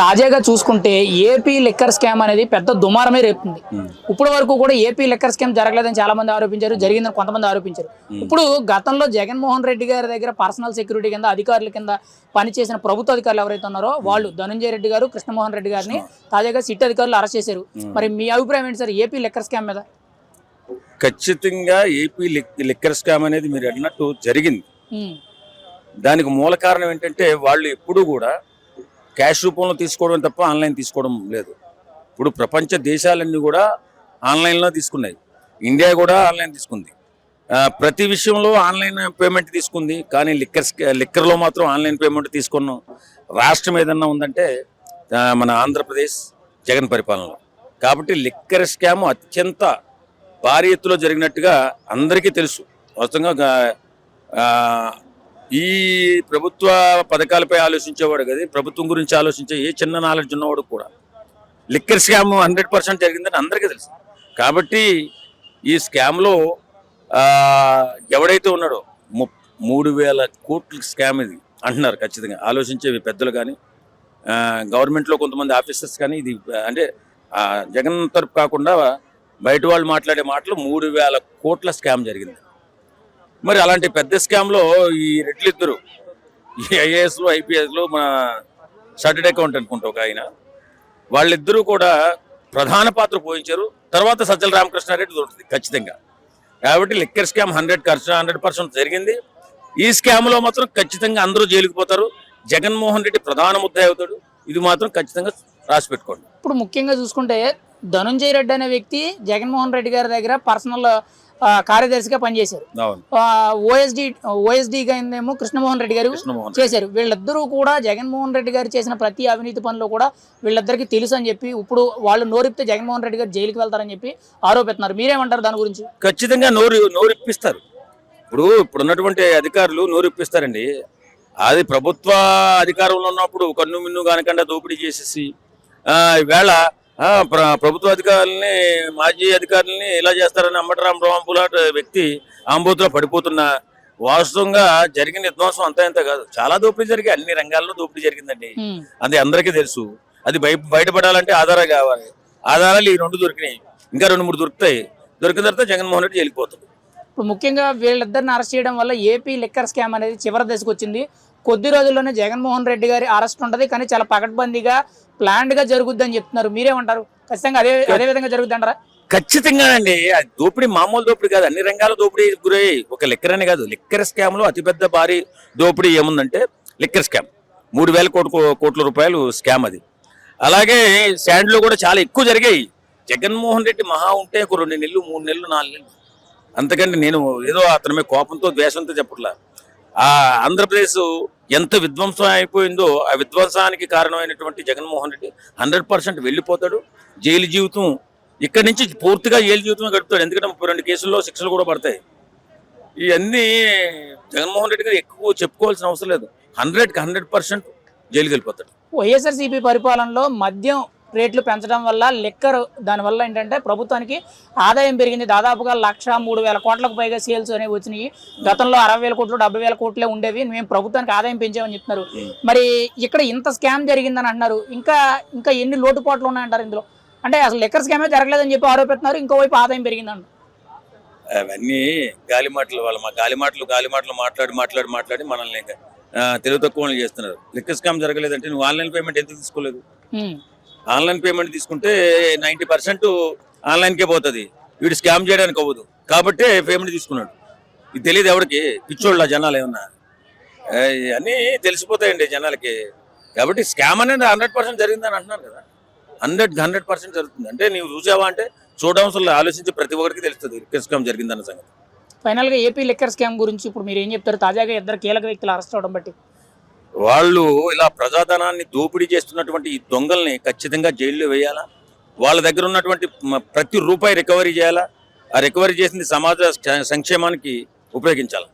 తాజాగా చూసుకుంటే AP liquor scam అనేది పెద్ద దుమారమే రేపుతుంది. ఇప్పటి వరకు కూడా ఏపీ లిక్కర్ స్కామ్ జరగలేదని చాలా మంది ఆరోపించారు జరిగిందని కొంతమంది ఆరోపించారు. ఇప్పుడు గతంలో జగన్మోహన్ రెడ్డి గారి దగ్గర పర్సనల్ సెక్యూరిటీ కింద అధికారుల కింద పనిచేసిన ప్రభుత్వ అధికారులు ఎవరైతే ఉన్నారో వాళ్ళు ధనంజయ రెడ్డి గారు కృష్ణమోహన్ రెడ్డి గారిని తాజాగా సిట్ అధికారులు అరెస్ట్ చేశారు. మరి మీ అభిప్రాయం ఏంటి సార్? ఏపీ లిక్కర్ స్కామ్ మీద? ఖచ్చితంగా ఏపీ లిక్- లిక్కర్ స్కామ్ అనేది మీరు అన్నట్టు జరిగింది. దానికి మూల కారణం ఏంటంటే వాళ్ళు ఎప్పుడూ కూడా క్యాష్ రూపంలో తీసుకోవడం తప్ప ఆన్లైన్ తీసుకోవడం లేదు. ఇప్పుడు ప్రపంచ దేశాలన్నీ కూడా ఆన్లైన్లో తీసుకున్నాయి. ఇండియా కూడా ఆన్లైన్ తీసుకుంది. ప్రతి విషయంలో ఆన్లైన్ పేమెంట్ తీసుకుంది. కానీ లిక్కర్ లిక్కర్లో మాత్రం ఆన్లైన్ పేమెంట్ తీసుకున్నాం. రాష్ట్రం ఏదన్నా ఉందంటే మన ఆంధ్రప్రదేశ్ జగన్ పరిపాలనలో. కాబట్టి లిక్కర్ స్కామ్ అత్యంత భారీ ఎత్తులో జరిగినట్టుగా అందరికీ తెలుసు. వాస్తవంగా ఈ ప్రభుత్వ పథకాలపై ఆలోచించేవాడు కదా ప్రభుత్వం గురించి ఆలోచించే ఏ చిన్న నాలెడ్జ్ ఉన్నవాడు కూడా. లిక్కర్ స్కామ్ హండ్రెడ్ పర్సెంట్ జరిగిందని అందరికీ తెలుసు. కాబట్టి ఈ స్కామ్లో ఎవడైతే ఉన్నాడో ము- మూడు వేల కోట్ల స్కామ్ ఇది అంటున్నారు ఖచ్చితంగా. ఆలోచించే పెద్దలు కానీ గవర్నమెంట్లో కొంతమంది ఆఫీసర్స్ కానీ ఇది అంటే జగన్ తరపు కాకుండా బయట వాళ్ళు మాట్లాడే మాటలు మూడు వేల కోట్ల స్కామ్ జరిగింది. మరి అలాంటి పెద్ద స్కామ్లో ఈ రెడ్లు ఇద్దరు ఈ ఐఏఎస్లు ఐపీఎస్లు మన చార్టెడ్ అకౌంట్ అనుకుంటా ఒక ఆయన వాళ్ళిద్దరూ కూడా ప్రధాన పాత్ర పోయించారు తర్వాత సజ్జల రామకృష్ణారెడ్డి దొరుకుతుంది ఖచ్చితంగా. కాబట్టి లిక్కర్ స్కామ్ హండ్రెడ్ ఖర్చు హండ్రెడ్ పర్సెంట్ జరిగింది. ఈ స్కామ్లో మాత్రం ఖచ్చితంగా అందరూ జైలుకి పోతారు. జగన్మోహన్ రెడ్డి ప్రధాన ముద్ద అవుతాడు ఇది మాత్రం ఖచ్చితంగా రాసి పెట్టుకోండి. ఇప్పుడు ముఖ్యంగా చూసుకుంటే ధనుంజయ రెడ్డి అనే వ్యక్తి జగన్మోహన్ రెడ్డి గారి దగ్గర పర్సనల్ కార్యదర్శిగా పనిచేశారు. ఓఎస్డి ఓఎస్డిగా ఏమో కృష్ణమోహన్ రెడ్డి గారు చేశారు. వీళ్ళిద్దరూ కూడా జగన్మోహన్ రెడ్డి గారు చేసిన ప్రతి అవినీతి పనిలో కూడా వీళ్ళిద్దరికి తెలుసు అని చెప్పి ఇప్పుడు వాళ్ళు నోరిపితే జగన్మోహన్ రెడ్డి గారు జైలుకి వెళ్తారని చెప్పి ఆరోపిస్తున్నారు. మీరేమంటారు దాని గురించి? ఖచ్చితంగా నోరు నోరు ఇప్పిస్తారు ఇప్పుడు ఇప్పుడు ఉన్నటువంటి అధికారులు నోరు ఇప్పిస్తారండి అది ప్రభుత్వ అధికారంలో ఉన్నప్పుడు కన్ను మిన్ను కానకుండా దోపిడీ చేసేసి ఆ, ఈవేళ ప్రభుత్వ అధికారుల్ని మాజీ అధికారుల్ని ఇలా చేస్తారని అంబటరామరావు లాంటి వ్యక్తి ఆంబోతులో పడిపోతున్నా వాస్తవంగా జరిగిన విధ్వంసం అంతా ఇంత కాదు. చాలా దోపిడీ జరిగాయి. అన్ని రంగాల్లో దోపిడీ జరిగిందండి. అది అందరికీ తెలుసు. అది బయ బయటపడాలంటే ఆధారాలు కావాలి. ఆధారాలు ఈ రెండు దొరికినాయి. ఇంకా రెండు మూడు దొరుకుతాయి. దొరికిన తర్వాత జగన్మోహన్ రెడ్డి వెళ్ళిపోతుంది ఇప్పుడు ముఖ్యంగా వీళ్ళిద్దరిని అరెస్ట్ చేయడం వల్ల ఏపీ లిక్కర్ స్కామ్ అనేది చివరి దశకు వచ్చింది. కొద్ది రోజుల్లోనే జగన్మోహన్ రెడ్డి గారి అరెస్ట్ ఉంటది కానీ చాలా పకడ్బందీగా ప్లాన్డ్గా జరుగుద్ది అని చెప్తున్నారు. మీరేమంటారు? ఖచ్చితంగా అదే అదే విధంగా జరుగుద్ది అంటారా ఖచ్చితంగా అండి. దోపిడీ మామూలు దోపిడీ కాదు. అన్ని రంగాల దోపిడీ గురయ్యి ఒక లిక్కర్ అనే కాదు. లిక్కర్ స్కామ్లో అతిపెద్ద భారీ దోపిడీ ఏముందంటే లిక్కర్ స్కామ్ మూడు వేల కోట్ల కోట్ల రూపాయలు స్కామ్ అది. అలాగే శాండ్లో కూడా చాలా ఎక్కువ జరిగాయి. జగన్మోహన్ రెడ్డి మహా ఉంటే ఒక రెండు నెలలు మూడు నెలలు నాలుగు నెలలు. అంతకంటే నేను ఏదో అతని మీద కోపంతో ద్వేషంతో చెప్పట్లా. ఆ ఆంధ్రప్రదేశ్ ఎంత విధ్వంసం అయిపోయిందో ఆ విధ్వంసానికి కారణమైనటువంటి జగన్మోహన్ రెడ్డి హండ్రెడ్ పర్సెంట్ వెళ్ళిపోతాడు జైలు జీవితం ఇక్కడి నుంచి పూర్తిగా జైలు జీవితమే గడుపుతాడు. ఎందుకంటే ముప్పై రెండు కేసుల్లో శిక్షలు కూడా పడతాయి. ఇవన్నీ జగన్మోహన్ రెడ్డి గారు ఎక్కువ చెప్పుకోవాల్సిన అవసరం లేదు. హండ్రెడ్కి హండ్రెడ్ పర్సెంట్ జైలుకి వెళ్ళిపోతాడు. వైఎస్ఆర్సీపీ పరిపాలనలో మద్యం రేట్లు పెంచడం వల్ల లిక్కర్ దానివల్ల ఏంటంటే ప్రభుత్వానికి ఆదాయం పెరిగింది. దాదాపుగా లక్ష మూడు వేల కోట్లకు పైగా సేల్స్ అనేవి వచ్చినాయి. గతంలో అరవై వేల కోట్లు డెబ్బై వేల కోట్లే ఉండేవి. మేము ప్రభుత్వానికి ఆదాయం పెంచామని చెప్తున్నారు. మరి ఇక్కడ ఇంత స్కామ్ జరిగిందని అంటున్నారు. ఇంకా ఇంకా ఎన్ని లోటుపాట్లు ఉన్నాయంటారు ఇందులో? అంటే అసలు లిక్కర్ స్కామే జరగలేదని చెప్పి ఆరోపిస్తున్నారు. ఇంకోవైపు ఆదాయం పెరిగిందంట. అవన్నీ గాలి మాటలు వాళ్ళ మా గాలి మాటలు గాలి మాటలు మాట్లాడి మాట్లాడి మాట్లాడి మనల్ని తెలివి తక్కువ చేస్తున్నారు. లిక్కర్ స్కామ్ జరగలేదంటే నువ్వు ఆన్లైన్ పేమెంట్ ఎందుకు తీసుకోలేదు. ఆన్లైన్ పేమెంట్ తీసుకుంటే నైంటీ పర్సెంట్ ఆన్లైన్కే పోతుంది. వీడు స్కామ్ చేయడానికి అవ్వదు. కాబట్టే పేమెంట్ తీసుకున్నాడు. ఇది తెలియదు ఎవరికి పిచ్చోళ్ళ జనాలు ఏమన్నా. అన్నీ తెలిసిపోతాయండి జనాలకి. కాబట్టి స్కామ్ అనేది హండ్రెడ్ పర్సెంట్ జరిగిందని అంటున్నారు కదా. హండ్రెడ్ హండ్రెడ్ పర్సెంట్ జరుగుతుంది. అంటే నీవు చూసావా అంటే చూడవసరం ఆలోచించి ప్రతి ఒక్కరికి తెలుస్తుంది లిక్కర్ స్కామ్ జరిగిందన్న సంగతి. ఫైనల్గా ఏపీ లిక్కర్ స్కామ్ గురించి ఇప్పుడు మీరు ఏం చెప్తారు? తాజాగా ఇద్దరు కీలక వ్యక్తులు అరెస్ట్ అవడం బట్టి. వాళ్ళు ఇలా ప్రజాధనాన్ని దోపిడీ చేస్తున్నటువంటి ఈ దొంగల్ని ఖచ్చితంగా జైల్లో వేయాలా? వాళ్ళ దగ్గర ఉన్నటువంటి ప్రతి రూపాయి రికవరీ చేయాలా? ఆ రికవరీ చేసింది సమాజ సంక్షేమానికి ఉపయోగించాలి?